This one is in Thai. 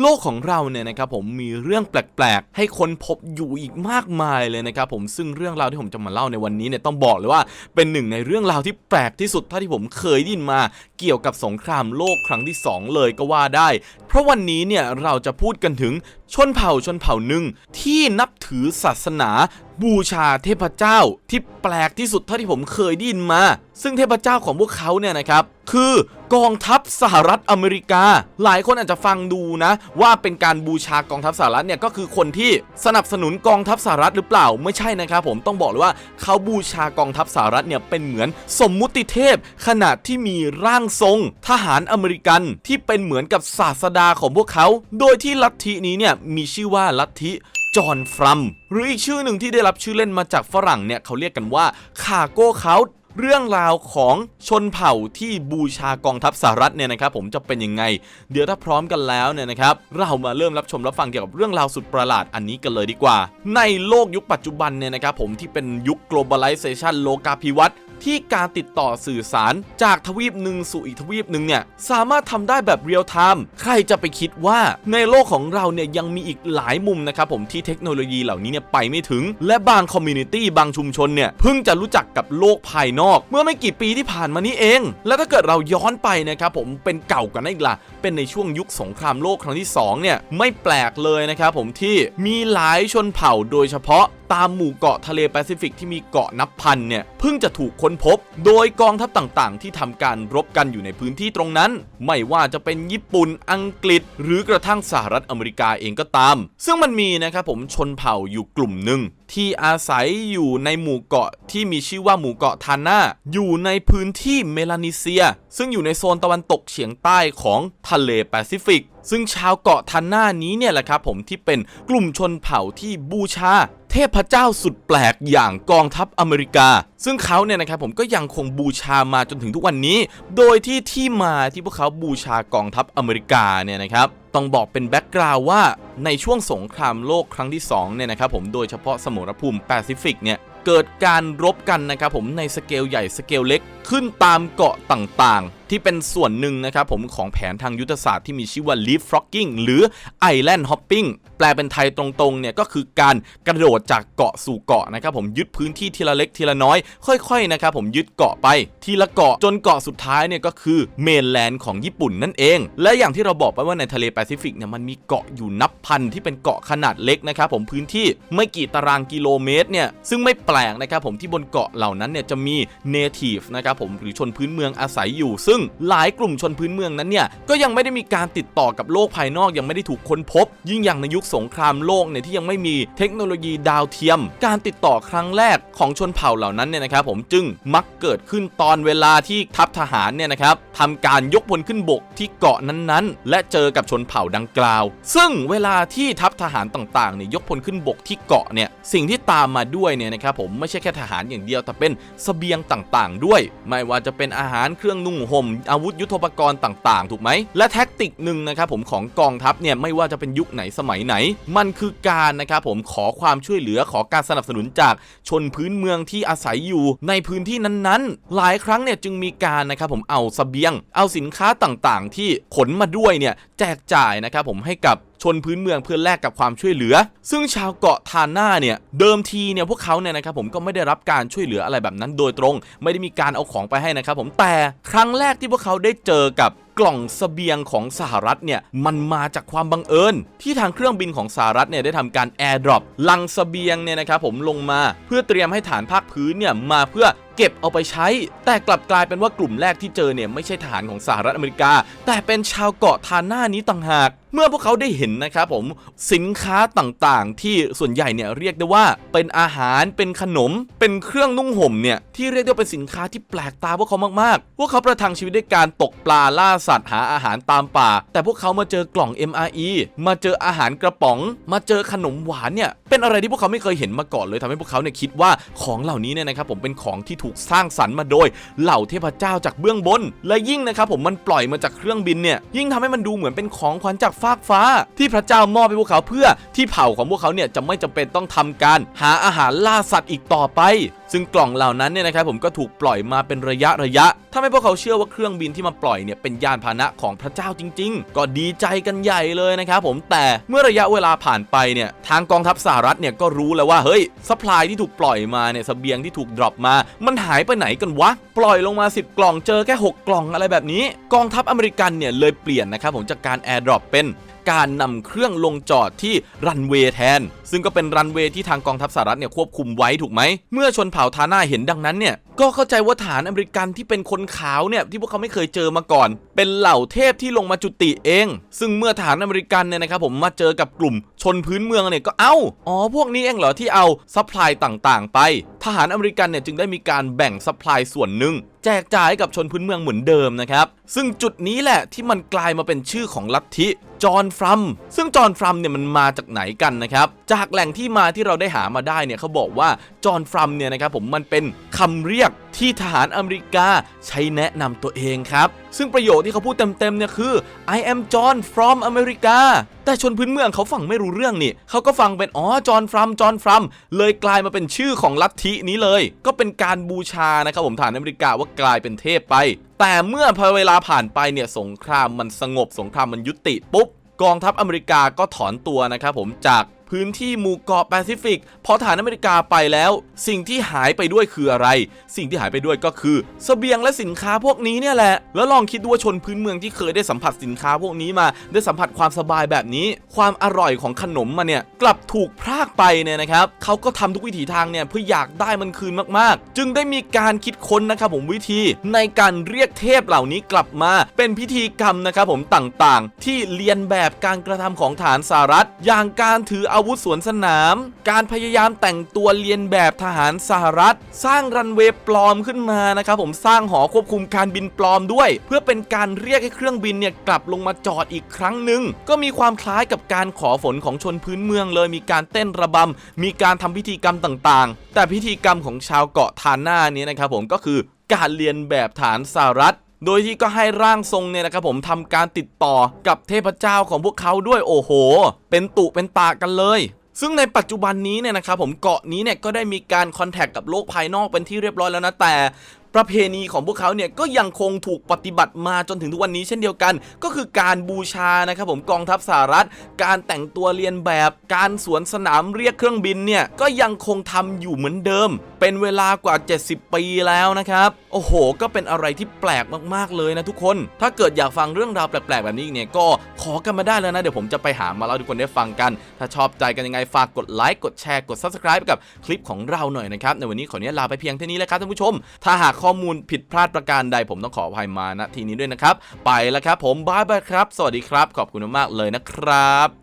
โลกของเราเนี่ยนะครับผมมีเรื่องแปลกๆ ให้คนพบอยู่อีกมากมายเลยนะครับผมซึ่งเรื่องราวที่ผมจะมาเล่าในวันนี้เนี่ยต้องบอกเลยว่าเป็นหนึ่งในเรื่องราวที่แปลกที่สุดเท่าที่ผมเคยได้ยินมา เกี่ยวกับสงครามโลกครั้งที่ 2 เลยก็ว่าได้ เพราะวันนี้เนี่ยเราจะพูดกันถึงชนเผ่าชนเผ่าหนึ่งที่นับถือศาสนา บูชาเทพเจ้าที่แปลกที่สุดเท่าที่ผมเคยได้ยินมา ซึ่งเทพเจ้าของพวกเขาเนี่ยนะครับ คือกองทัพสหรัฐอเมริกา หลายคนอาจจะฟังดูนะ ว่าเป็นการบูชากองทัพสหรัฐเนี่ยก็คือคนที่สนับสนุนกองทัพสหรัฐหรือเปล่าไม่ใช่นะครับผมต้องบอกเลยว่าเขาบูชากองทัพสหรัฐเนี่ยเป็นเหมือนสมมุติเทพ ขนาดที่มีร่างทรง ทหารอเมริกันที่เป็นเหมือนกับศาสดาของพวกเขา โดยที่ลัทธินี้เนี่ยมีชื่อว่าลัทธิ จอห์นฟรัม หรืออีกชื่อหนึ่งที่ได้รับชื่อเล่นมาจากฝรั่งเนี่ยเขาเรียกกันว่าคาโก้เขาเรื่องราวของชนเผ่าที่บูชากองทัพสหรัฐเนี่ยนะครับผมจะเป็นยังไง เดี๋ยวถ้าพร้อมกันแล้วเนี่ยนะครับเรามาเริ่มรับชมรับฟังเกี่ยวกับเรื่องราวสุดประหลาดอันนี้กันเลยดีกว่า ในโลกยุคปัจจุบันเนี่ยนะครับผมที่เป็นยุค globalization โลกาภิวัตน์ ที่การติดต่อสื่อสารจากทวีปหนึ่งสู่อีกทวีปหนึ่งเนี่ยสามารถทำได้แบบเรียลไทม์ใครจะไปคิดว่าในโลกของเราเนี่ยยังมีอีกหลายมุมนะครับผมที่เทคโนโลยีเหล่านี้เนี่ยไปไม่ถึง และบางคอมมูนิตี้บางชุมชนเนี่ยเพิ่งจะรู้จักกับโลกภายนอก เมื่อไม่กี่ปีที่ผ่านมานี้เอง และถ้าเกิดเราย้อนไปนะครับผมเป็นเก่ากันอีกละเป็นในช่วงยุคสงครามโลกครั้งที่สองเนี่ยไม่แปลกเลยนะครับผมที่มีหลายชนเผ่าโดยเฉพาะ ตามหมู่เกาะทะเลแปซิฟิกที่มีเกาะนับพันเนี่ยเพิ่งจะถูกค้นพบ โดยกองทัพต่างๆ ที่ทำการรบกันอยู่ในพื้นที่ตรงนั้น ไม่ว่าจะเป็นญี่ปุ่นอังกฤษ หรือกระทั่งสหรัฐอเมริกาเองก็ตาม ซึ่งมันมีนะครับผมชนเผ่าอยู่กลุ่มหนึ่ง ที่อาศัยอยู่ในหมู่เกาะที่มีชื่อว่าหมู่เกาะทาน่าอยู่ในพื้นที่เมลานีเซีย ซึ่งอยู่ในโซนตะวันตกเฉียงใต้ของทะเลแปซิฟิก ซึ่งชาวเกาะทาน่านี้เนี่ยแหละครับผมที่เป็นกลุ่มชนเผ่าที่บูชาเทพเจ้าสุดแปลกอย่างกองทัพอเมริกา ซึ่งเขาเนี่ยนะครับผมก็ยังคงบูชามาจนถึงทุกวันนี้ โดยที่ที่มาที่พวกเขาบูชากองทัพอเมริกาเนี่ยนะครับต้องบอกเป็นแบ็กกราวว่าในช่วงสงครามโลกครั้งที่2เนี่ยนะครับผมโดยเฉพาะสมรภูมิแปซิฟิกเนี่ยเกิดการรบกันนะครับผมในสเกลใหญ่สเกลเล็ก ขึ้นตามเกาะต่างๆ ที่เป็นส่วนหนึ่งนะครับผมของแผนทางยุทธศาสตร์ที่มีชื่อว่า leapfrogging หรือ island hopping แปลเป็นไทยตรงๆเนี่ยก็คือการกระโดดจากเกาะสู่เกาะนะครับผมยึดพื้นที่ทีละเล็กทีละน้อย ค่อยๆนะครับผมยึดเกาะไปทีละเกาะจนเกาะสุดท้ายเนี่ยก็คือเมนแลนด์ของญี่ปุ่นนั่นเอง และอย่างที่เราบอกไปว่าในทะเลแปซิฟิกเนี่ยมันมีเกาะอยู่นับพันที่เป็นเกาะขนาดเล็กนะครับผมพื้นที่ไม่กี่ตารางกิโลเมตรเนี่ยซึ่งไม่แปลกนะครับผมที่บนเกาะเหล่านั้นเนี่ยจะมี native นะครับผมหรือชนพื้นเมืองอาศัยอยู่ ซึ่งหลายกลุ่มชนพื้นเมืองนั้นเนี่ยก็ยังไม่ได้มีการติดต่อกับโลกภายนอกยังไม่ได้ถูกค้นพบ ยิ่งอย่างในยุคสงครามโลกเนี่ยที่ยังไม่มีเทคโนโลยีดาวเทียม การติดต่อครั้งแรกของชนเผ่าเหล่านั้นเนี่ยนะครับผมจึงมักเกิดขึ้นตอนเวลาที่ทัพทหารเนี่ยนะครับทำการยกพลขึ้นบกที่เกาะนั้นๆ และเจอกับชนเผ่าดังกล่าว ซึ่งเวลาที่ทัพทหารต่างๆเนี่ยยกพลขึ้นบกที่เกาะเนี่ยสิ่งที่ตามมาด้วยเนี่ยนะครับผมไม่ใช่แค่ทหารอย่างเดียวแต่เป็นสเสบียงต่างๆ ด้วยไม่ว่าจะเป็นอาหารเครื่องนุ่งห่ม อาวุธยุทโธปกรณ์ต่าง ๆ ถูกไหม และแท็กติกหนึ่งนะครับผมของกองทัพเนี่ยไม่ว่าจะเป็นยุคไหนสมัยไหน มันคือการนะครับผมขอความช่วยเหลือขอการสนับสนุนจากชนพื้นเมืองที่อาศัยอยู่ในพื้นที่นั้นๆ หลายครั้งเนี่ยจึงมีการนะครับผมเอาเสบียง เอาสินค้าต่างๆ ที่ขนมาด้วยเนี่ยแจกจ่ายนะครับผมให้กับ ชนพื้นเมืองเพื่อแลกกับความช่วยเหลือ ซึ่งชาวเกาะทาน่าเนี่ยเดิมทีเนี่ยพวกเขาเนี่ยนะครับผมก็ไม่ได้รับการช่วยเหลืออะไรแบบนั้นโดยตรง ไม่ได้มีการเอาของไปให้นะครับผมแต่ครั้งแรกที่พวกเขาได้เจอกับกล่องเสบียงของสหรัฐเนี่ยมันมาจากความบังเอิญ ที่ทางเครื่องบินของสหรัฐเนี่ยได้ทำการแอร์ดรอปลังเสบียงเนี่ยนะครับผมลงมาเพื่อเตรียมให้ฐานภาคพื้นเนี่ยมาเพื่อเก็บเอาไปใช้ แต่กลับกลายเป็นว่ากลุ่มแรกที่เจอเนี่ยไม่ใช่ทหารของสหรัฐอเมริกา แต่เป็นชาวเกาะทาน่านี้ต่างหากเมื่อพวกเขาได้เห็นนะครับผมสินค้าต่างๆ ที่ส่วนใหญ่เนี่ยเรียกได้ว่าเป็นอาหารเป็นขนม เป็นเครื่องนุ่งห่มเนี่ยที่เรียกได้ว่าเป็นสินค้าที่แปลกตาพวกเขามากๆ พวกเขาประทังชีวิตด้วยการตกปลาล่าสัตว์หาอาหารตามป่า แต่พวกเขามาเจอกล่อง MRE มาเจออาหารกระป๋อง มาเจอขนมหวานเนี่ยเป็นอะไรที่พวกเขาไม่เคยเห็นมาก่อนเลยทำให้พวกเขาเนี่ยคิดว่าของเหล่านี้เนี่ยนะครับผมเป็นของที่ถูกสร้างสรรค์มาโดย เหล่าเทพเจ้าจากเบื้องบน และยิ่งนะครับผมมันปล่อยมาจากเครื่องบินเนี่ยยิ่งทำให้มันดูเหมือนเป็นของขวัญจากฟากฟ้า ที่พระเจ้ามอบให้พวกเขาเพื่อที่เผ่าของพวกเขาเนี่ยจะไม่จำเป็นต้องทำการ หาอาหารล่าสัตว์อีกต่อไป ซึ่งกล่องเหล่านั้นเนี่ยนะครับผมก็ถูกปล่อยมาเป็นระยะระยะทำให้พวกเขาเชื่อว่าเครื่องบินที่มาปล่อยเนี่ยเป็นยานพาหนะของพระเจ้าจริง ๆ ก็ดีใจกันใหญ่เลยนะครับผมแต่เมื่อระยะเวลาผ่านไปเนี่ยทางกองทัพสหรัฐเนี่ยก็รู้แล้วว่าเฮ้ยสป라이ที่ถูกปล่อยมาเนี่ยสเบียงที่ถูกดรอปมา มันหายไปไหนกันวะปล่อยลงมา 10 กล่องเจอแค่ 6 กล่องอะไรแบบนี้ กองทัพอเมริกันเนี่ยเลยเปลี่ยนนะครับผมจากการแอร์ดรอปเป็น การนำเครื่องลงจอดที่รันเวย์แทน ซึ่งก็เป็นรันเวย์ที่ทางกองทัพสหรัฐเนี่ยควบคุมไว้ถูกไหม เมื่อชนเผ่าทาน่าเห็นดังนั้นเนี่ยก็เข้าใจว่าฐานอเมริกันที่เป็นคนขาวเนี่ยที่พวกเขาไม่เคยเจอมาก่อน เป็นเหล่าเทพที่ลงมาจุติเอง ซึ่งเมื่อฐานอเมริกันเนี่ยนะครับผมมาเจอกับกลุ่มชนพื้นเมืองเนี่ยก็เอ้าอ๋อพวกนี้เองเหรอที่เอาซัพพลายต่างๆ ไป ทหารอเมริกันเนี่ยจึงได้มีการแบ่งซัพพลายส่วนหนึ่ง จกจ่ายกับชนพื้นเมืองเหมือนเดิมนะครับ ซึ่งจุดนี้แหละที่มันกลายมาเป็นชื่อของลัทธิจอห์นฟรัม ซึ่งจอห์นฟรัมเนี่ยมันมาจากไหนกันนะครับ จากแหล่งที่มาที่เราได้หามาได้เนี่ยเขาบอกว่าจอห์นฟรัมเนี่ยนะครับผมมันเป็นคำเรียก ที่ทหารอเมริกาใช้แนะนำตัวเองครับ ซึ่งประโยคที่เขาพูดเต็มๆเนี่ยคือ I am John from America แต่ชนพื้นเมืองเขาฟังไม่รู้เรื่องนี่เขาก็ฟังเป็นอ๋อจอห์นฟรัมจอห์นฟรัมเลยกลายมาเป็นชื่อของลัทธินี้เลย ก็เป็นการบูชานะครับผมฐานอเมริกาว่ากลายเป็นเทพไป แต่เมื่อพอเวลาผ่านไปเนี่ยสงครามมันสงบสงครามมันยุติปุ๊บกองทัพอเมริกาก็ถอนตัวนะครับผมจาก พื้นที่หมู่เกาะแปซิฟิกพอฐานอเมริกาไปแล้ว สิ่งที่หายไปด้วยคืออะไร สิ่งที่หายไปด้วยก็คือเสบียงและสินค้าพวกนี้เนี่ยแหละ แล้วลองคิดดูว่าชนพื้นเมืองที่เคยได้สัมผัสสินค้าพวกนี้มา ได้สัมผัสความสบายแบบนี้ ความอร่อยของขนมมาเนี่ยกลับถูกพรากไปเนี่ยนะครับเขาก็ทำทุกวิถีทางเนี่ยเพื่ออยากได้มันคืนมากๆ จึงได้มีการคิดค้นนะครับผมวิธีในการเรียกเทพเหล่านี้กลับมาเป็นพิธีกรรมนะครับผมต่างๆ ที่เรียนแบบการกระทำของฐานสหรัฐ อย่างการถือเอาาวุธสวนสนาม การพยายามแต่งตัวเรียนแบบทหารสหรัฐ สร้างรันเวย์ปลอมขึ้นมานะครับผมสร้างหอควบคุมการบินปลอมด้วย เพื่อเป็นการเรียกให้เครื่องบินเนี่ยกลับลงมาจอดอีกครั้งหนึ่งก็มีความคล้ายกับการขอฝนของชนพื้นเมืองเลย มีการเต้นระบำมีการทำพิธีกรรมต่างๆ แต่พิธีกรรมของชาวเกาะทาน่านี้นะครับผมก็คือการเรียนแบบฐานสหรัฐ โดยที่ก็ให้ร่างทรงเนี่ยนะครับผมทำการติดต่อกับเทพเจ้าของพวกเขาด้วยโอ้โห เป็นตุเป็นตากันเลยซึ่งในปัจจุบันนี้เนี่ยนะครับผมเกาะนี้เนี่ยก็ได้มีการคอนแทคกับโลกภายนอกเป็นที่เรียบร้อยแล้วนะแต่ ประเพณีของพวกเขาเนี่ยก็ยังคงถูกปฏิบัติมาจนถึงทุกวันนี้เช่นเดียวกัน ก็คือการบูชานะครับผมกองทัพสหรัฐ การแต่งตัวเรียนแบบการสวนสนามเรียกเครื่องบินเนี่ยก็ยังคงทำอยู่เหมือนเดิม เป็นเวลากว่า 70 ปีแล้วนะครับโอ้โห ก็เป็นอะไรที่แปลกมากๆเลยนะทุกคน ถ้าเกิดอยากฟังเรื่องราวแปลกๆแบบนี้เนี่ยก็ขอกันมาได้แล้วนะเดี๋ยวผมจะไปหามาเล่าทุกคนได้ฟังกัน ถ้าชอบใจกันยังไงฝากกดไลค์กดแชร์กด subscribe กับคลิปของเราหน่อยนะครับในวันนี้ขออนุญาตลาไปเพียงเท่านี้แล้วครับท่านผู้ชม ถ้าหากข้อมูลผิดพลาดประการใดผมต้องขออภัยมาณทีนี้ด้วยนะครับ ไปแล้วครับผมบายบายครับ สวัสดีครับ ขอบคุณมากๆเลยนะครับ